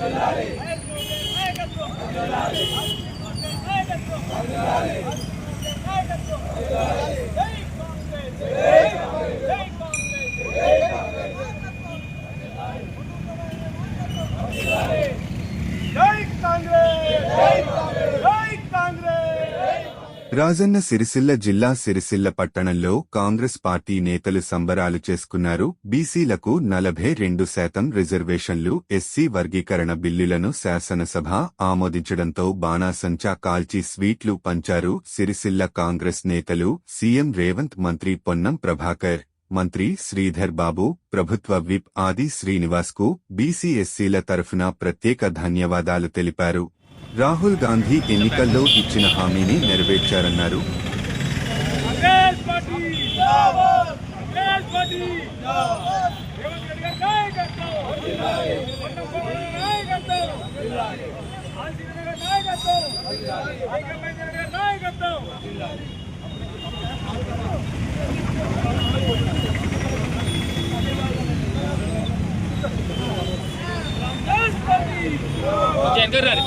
మహేష్ గౌడ్ గారి నాయకత్వం మహేష్ గౌడ్ గారి నాయకత్వం మహేష్ గౌడ్ గారి నాయకత్వం నాయకత్వం జై కాంగ్రెస్ జై కాంగ్రెస్ జై కాంగ్రెస్ జై కాంగ్రెస్ జై కాంగ్రెస్ జై కాంగ్రెస్ రాజన్న సిరిసిల్ల జిల్లా సిరిసిల్ల పట్టణంలో కాంగ్రెస్ పార్టీ నేతలు సంబరాలు చేసుకున్నారు. బీసీలకు నలభై రెండు శాతం రిజర్వేషన్లు ఎస్సీ వర్గీకరణ బిల్లులను శాసనసభ ఆమోదించడంతో బాణాసంచా కాల్చి స్వీట్లు పంచారు సిరిసిల్ల కాంగ్రెస్ నేతలు. సీఎం రేవంత్ మంత్రి పొన్నం ప్రభాకర్ మంత్రి శ్రీధర్ బాబు ప్రభుత్వ విప్ ఆది శ్రీనివాస్కు తరఫున ప్రత్యేక ధన్యవాదాలు తెలిపారు. రాహుల్ గాంధీ ఎన్నికల్లో ఇచ్చిన హామీని నెరవేర్చారన్నారు. రెడ్డి గారి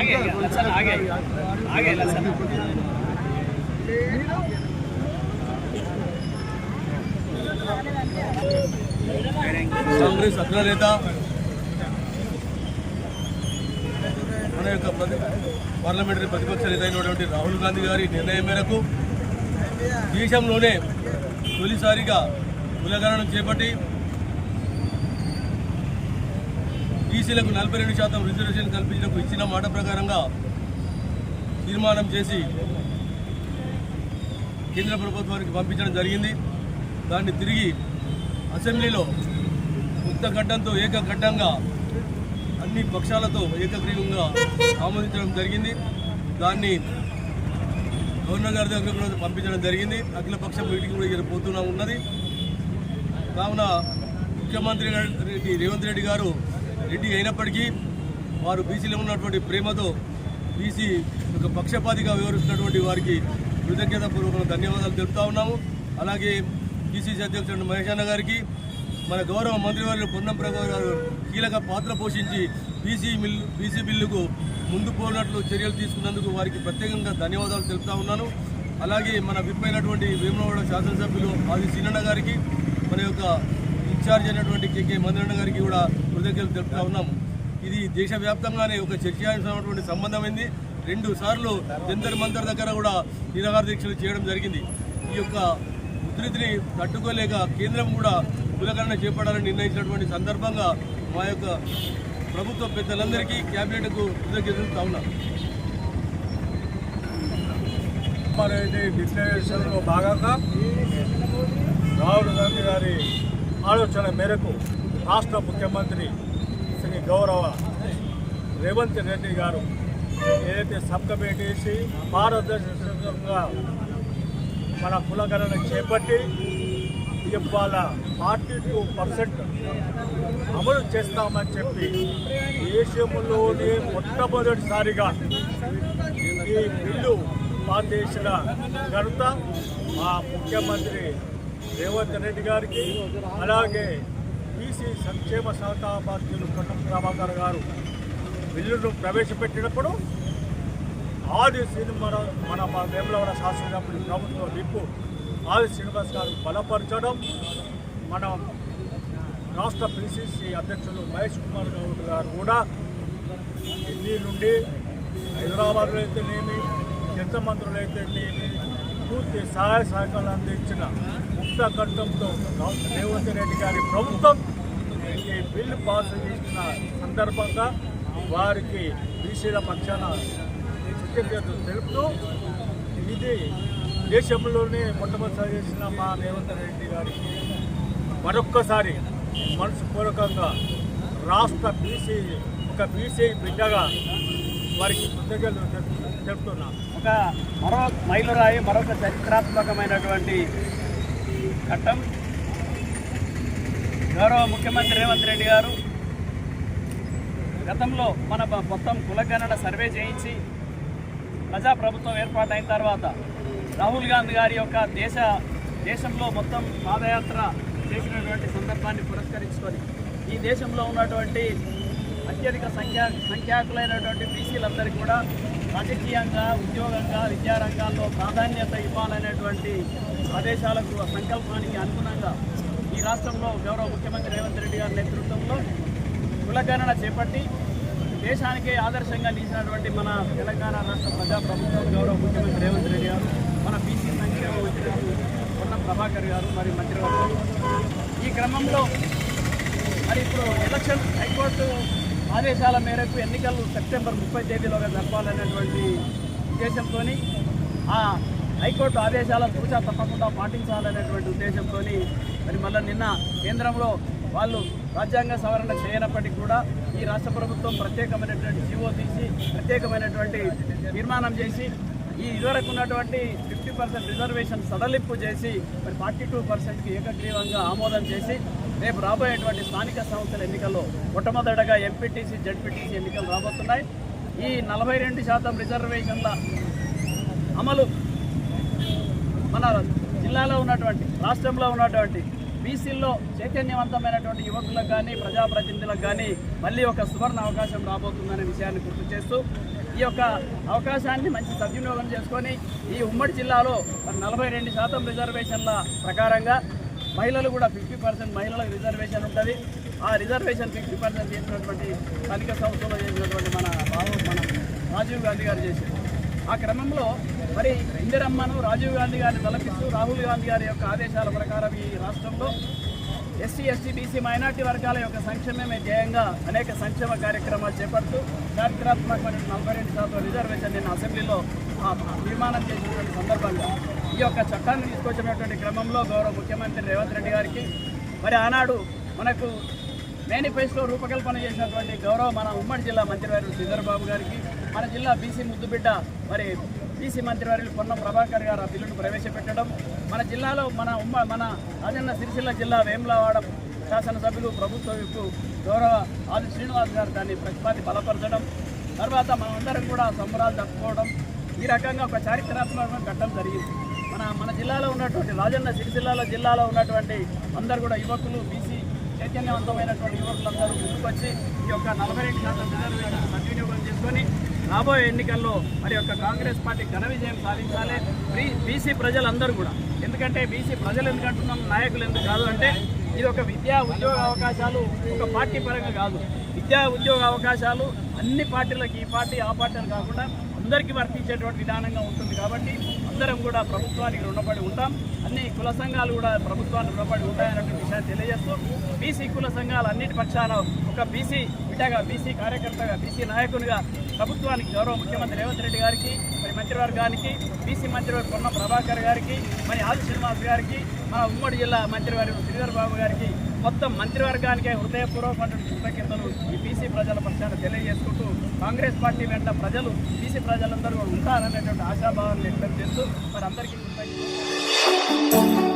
आगे लसन आगे आगे लसन कांग्रेस अग्रनेता మన యొక్క పార్లమెంటరీ ప్రతిపక్ష నేత అయినటువంటి రాహుల్ గాంధీ గారి నిర్ణయం మేరకు దేశంలోనే తొలిసారిగా కులగణన చేపట్టి బీసీలకు నలభై రెండు శాతం రిజర్వేషన్ కల్పించడానికి ఇచ్చిన మాట ప్రకారంగా తీర్మానం చేసి కేంద్ర ప్రభుత్వానికి పంపించడం జరిగింది. దాన్ని తిరిగి అసెంబ్లీలో ముక్తఘట్టంతో ఏకఘట్టంగా అన్ని పక్షాలతో ఏకగ్రీవంగా ఆమోదించడం జరిగింది. దాన్ని గవర్నర్ గారి దగ్గర కూడా పంపించడం జరిగింది. అఖిలపక్ష మీటింగ్ కూడా ఇక్కడ పోతున్నా ఉన్నది. కావున ముఖ్యమంత్రి రెడ్డి రేవంత్ రెడ్డి గారు రెడ్డి అయినప్పటికీ వారు బీసీలో ఉన్నటువంటి ప్రేమతో బీసీ ఒక పక్షపాతిగా వివరిస్తున్నటువంటి వారికి కృతజ్ఞతాపూర్వక ధన్యవాదాలు తెలుపుతా ఉన్నాము. అలాగే బీసీసీ అధ్యక్షుడు మహేష్ అన్న గారికి మన గౌరవ మంత్రివర్యులు పొన్నం ప్రభాకర్ గారు కీలక పాత్ర పోషించి బీసీ బిల్లు బీసీ బిల్లుకు ముందు పోనట్లు చర్యలు తీసుకున్నందుకు వారికి ప్రత్యేకంగా ధన్యవాదాలు తెలుపుతా ఉన్నాను. అలాగే మన విప్ అయినటువంటి వేములవాడ శాసనసభ్యులు ఆది సీనన్న గారికి మన యొక్క ఇన్ఛార్జ్ అయినటువంటి కేకే మందిరన్న గారికి కూడా కృతజ్ఞతలు తెలుపుతా ఉన్నాము. ఇది దేశవ్యాప్తంగానే ఒక చర్చాంశమైనటువంటి సంబంధమైంది. రెండు సార్లు జంతర్ మంతర్ దగ్గర కూడా నిరాహార దీక్షలు చేయడం జరిగింది. ఈ యొక్క ఉధృతిని తట్టుకోలేక కేంద్రం కూడా కులకరణ చేపడాలని నిర్ణయించినటువంటి సందర్భంగా మా యొక్క ప్రభుత్వ పెద్దలందరికీ క్యాబినెట్కు కృతజ్ఞతలుతా ఉన్నాం. డిక్లరేషన్లో భాగంగా రాహుల్ గాంధీ గారి ఆలోచన మేరకు రాష్ట్ర ముఖ్యమంత్రి శ్రీ గౌరవ రేవంత్ రెడ్డి గారు ఏదైతే సబ్ కమిటీ పారదర్శకంగా మన కులగణన చేపట్టి ఇవాళ ఫార్టీ టూ పర్సెంట్ అమలు చేస్తామని చెప్పి దేశంలోనే మొట్టమొదటిసారిగా ఈ బిల్లు పాస్ చేసిన ఘనత మా ముఖ్యమంత్రి రేవంత్ రెడ్డి గారికి అలాగే బీసీ సంక్షేమ శాఖ మంత్రులు పొన్నం ప్రభాకర్ గారు. బిల్లును ప్రవేశపెట్టినప్పుడు ఆది సినిమా మన మా వేములవాడ శాసనసభ్యులు ప్రభుత్వం విప్పు ఆవి శ్రీనివాస్ గారు బలపరచడం మనం రాష్ట్ర పిసిసి అధ్యక్షులు మహేష్ కుమార్ గౌడ్ గారు కూడా ఢిల్లీ నుండి హైదరాబాద్లో అయితేనేమి కేంద్ర మంత్రులు అయితేనేమి పూర్తి సహాయ సహకారాలు అందించిన ముక్త కంఠంతో రేవంత్ రెడ్డి గారి ప్రభుత్వం ఈ బిల్లు పాస్ చేసిన సందర్భంగా వారికి బీసీల పక్షాన కృతజ్ఞతలు తెలుపుతూ ఇది దేశంలోనే మొట్టమొదటిసారి చేసిన మా రేవంత్ రెడ్డి గారికి మరొక్కసారి మనసుపూర్వకంగా రాష్ట్ర బీసీ ఒక బీసీ బిడ్డగా వారికి కృతజ్ఞతలు చెప్తున్నా. ఒక మరో మైలురాయి మరొక చరిత్రాత్మకమైనటువంటి ఘట్టం. గౌరవ ముఖ్యమంత్రి రేవంత్ రెడ్డి గారు గతంలో మన మొత్తం కులగణన సర్వే చేయించి ప్రజాప్రభుత్వం ఏర్పాటైన తర్వాత రాహుల్ గాంధీ గారి యొక్క దేశ దేశంలో మొత్తం పాదయాత్ర చేసినటువంటి సందర్భాన్ని పురస్కరించుకొని ఈ దేశంలో ఉన్నటువంటి అత్యధిక సంఖ్యా సంఖ్యాకులైనటువంటి బీసీలందరికీ కూడా రాజకీయంగా ఉద్యోగంగా విద్యారంగాల్లో ప్రాధాన్యత ఇవ్వాలనేటువంటి ఆదేశాలకు సంకల్పానికి అనుగుణంగా ఈ రాష్ట్రంలో గౌరవ ముఖ్యమంత్రి రేవంత్ రెడ్డి గారి నేతృత్వంలో కులగణన చేపట్టి దేశానికే ఆదర్శంగా నిలిచినటువంటి మన తెలంగాణ రాష్ట్ర ప్రజాప్రభుత్వం గౌరవ ముఖ్యమంత్రి రేవంత్ రెడ్డి గారు సంక్షేమ ప్రభాకర్ గారు మరి మంత్రివర్గం. ఈ క్రమంలో మరి ఇప్పుడు ఎలక్షన్ హైకోర్టు ఆదేశాల మేరకు ఎన్నికలు సెప్టెంబర్ ముప్పై తేదీలోగా జరపాలనేటువంటి ఉద్దేశంతో ఆ హైకోర్టు ఆదేశాల సూచన తప్పకుండా పాటించాలనేటువంటి ఉద్దేశంతో మరి మళ్ళీ నిన్న కేంద్రంలో వాళ్ళు రాజ్యాంగ సవరణ చేయనప్పటికీ కూడా ఈ రాష్ట్ర ప్రభుత్వం ప్రత్యేకమైనటువంటి జీవో తీసి ప్రత్యేకమైనటువంటి నిర్మాణం చేసి ఈ ఇదివరకు ఉన్నటువంటి ఫిఫ్టీ పర్సెంట్ రిజర్వేషన్ సడలింపు చేసి మరి ఫార్టీ టూ పర్సెంట్కి ఏకగ్రీవంగా ఆమోదం చేసి రేపు రాబోయేటువంటి స్థానిక సంస్థల ఎన్నికల్లో మొట్టమొదటగా ఎంపీటీసీ జడ్పీటీసీ ఎన్నికలు రాబోతున్నాయి. ఈ నలభై రెండు శాతం రిజర్వేషన్ల అమలు మన జిల్లాలో ఉన్నటువంటి రాష్ట్రంలో ఉన్నటువంటి బీసీల్లో చైతన్యవంతమైనటువంటి యువకులకు కానీ ప్రజాప్రతినిధులకు కానీ మళ్ళీ ఒక సువర్ణ అవకాశం రాబోతుందనే విషయాన్ని గుర్తు చేస్తూ ఈ యొక్క అవకాశాన్ని మంచి సద్వినియోగం చేసుకొని ఈ ఉమ్మడి జిల్లాలో నలభై రెండు శాతం రిజర్వేషన్ల ప్రకారంగా మహిళలు కూడా ఫిఫ్టీ పర్సెంట్ మహిళలకు రిజర్వేషన్ ఉంటుంది. ఆ రిజర్వేషన్ ఫిఫ్టీ పర్సెంట్ చేసినటువంటి స్థానిక సంస్థలో చేసినటువంటి మన రాహు మన రాజీవ్ గాంధీ గారు చేశారు. ఆ క్రమంలో మరి ఇందిరమ్మను రాజీవ్ గాంధీ గారిని తలపిస్తూ రాహుల్ గాంధీ గారి యొక్క ఆదేశాల ప్రకారం ఈ రాష్ట్రంలో ఎస్సీ ఎస్టీ బీసీ మైనార్టీ వర్గాల యొక్క సంక్షేమమే ధ్యేయంగా అనేక సంక్షేమ కార్యక్రమాలు చేపడుతూ చారిత్రాత్మకమైన నలభై రెండు శాతం రిజర్వేషన్ నిన్న అసెంబ్లీలో ఆ, తీర్మానం చేసినటువంటి సందర్భంగా ఈ యొక్క చట్టాన్ని తీసుకొచ్చినటువంటి క్రమంలో గౌరవ ముఖ్యమంత్రి రేవంత్ రెడ్డి గారికి మరి ఆనాడు మనకు మేనిఫెస్టో రూపకల్పన చేసినటువంటి గౌరవ మన ఉమ్మడి జిల్లా మంత్రివర్యులు చంద్రబాబు గారికి మన జిల్లా బీసీ ముద్దుబిడ్డ మరి బీసీ మంత్రివర్యులు పొన్నం ప్రభాకర్ గారు ఆ బిల్లును ప్రవేశపెట్టడం మన జిల్లాలో మన ఉమ్మ మన రాజన్న సిరిసిల్ల జిల్లా వేములవాడ శాసనసభ్యులు ప్రభుత్వం ఇప్పుడు గౌరవ ఆది శ్రీనివాస్ గారు దాన్ని ప్రతిపాది బలపరచడం తర్వాత మనమందరం కూడా సంబరాలు జరుపుకోవడం ఈ రకంగా ఒక చారిత్రాత్మకమైన ఘట్టం జరిగింది. మన మన జిల్లాలో ఉన్నటువంటి రాజన్న సిరిసిల్లాలో జిల్లాలో ఉన్నటువంటి అందరు కూడా యువకులు బీసీ చైతన్యవంతమైనటువంటి యువకులందరూ ముందుకొచ్చి ఈ యొక్క నలభై రెండు శాతం రిజర్వేషన్ సద్వినియోగం చేసుకొని రాబోయే ఎన్నికల్లో మరి యొక్క కాంగ్రెస్ పార్టీ ఘన విజయం సాధించాలి. బీ బీసీ ప్రజలందరూ కూడా. ఎందుకంటే బీసీ ప్రజలు ఎందుకంటున్నాం నాయకులు ఎందుకు కాదు అంటే ఇది ఒక విద్యా ఉద్యోగ అవకాశాలు ఒక పార్టీ పరంగా కాదు. విద్యా ఉద్యోగ అవకాశాలు అన్ని పార్టీలకు ఈ పార్టీ ఆ పార్టీ కాకుండా అందరికీ వర్తించేటువంటి విధానంగా ఉంటుంది కాబట్టి అందరం కూడా ప్రభుత్వానికి రుణపడి ఉంటాం. అన్ని కుల సంఘాలు కూడా ప్రభుత్వానికి రుణపడి ఉంటాయన్నటువంటి విషయాన్ని తెలియజేస్తూ బీసీ కుల సంఘాలు అన్నిటి పక్షాన ఒక బీసీ బిడ్డగా బీసీ కార్యకర్తగా బీసీ నాయకునిగా ప్రభుత్వానికి గౌరవ ముఖ్యమంత్రి రేవంత్ రెడ్డి గారికి మరి మంత్రివర్గానికి బీసీ మంత్రివర్గ పొన్న ప్రభాకర్ గారికి మరి ఆది శ్రీనివాస్ గారికి మన ఉమ్మడి జిల్లా మంత్రివారి శ్రీధర్ బాబు గారికి మొత్తం మంత్రివర్గానికే హృదయపూర్వకమైన కృతజ్ఞతలు ఈ బీసీ ప్రజల పక్షాన తెలియజేసుకుంటూ కాంగ్రెస్ పార్టీ వెంట ప్రజలు బీసీ ప్రజలందరూ ఉంటారనేటువంటి ఆశాభావాన్ని వ్యక్తం చేస్తూ మరి అందరికీ కృతజ్ఞతలు.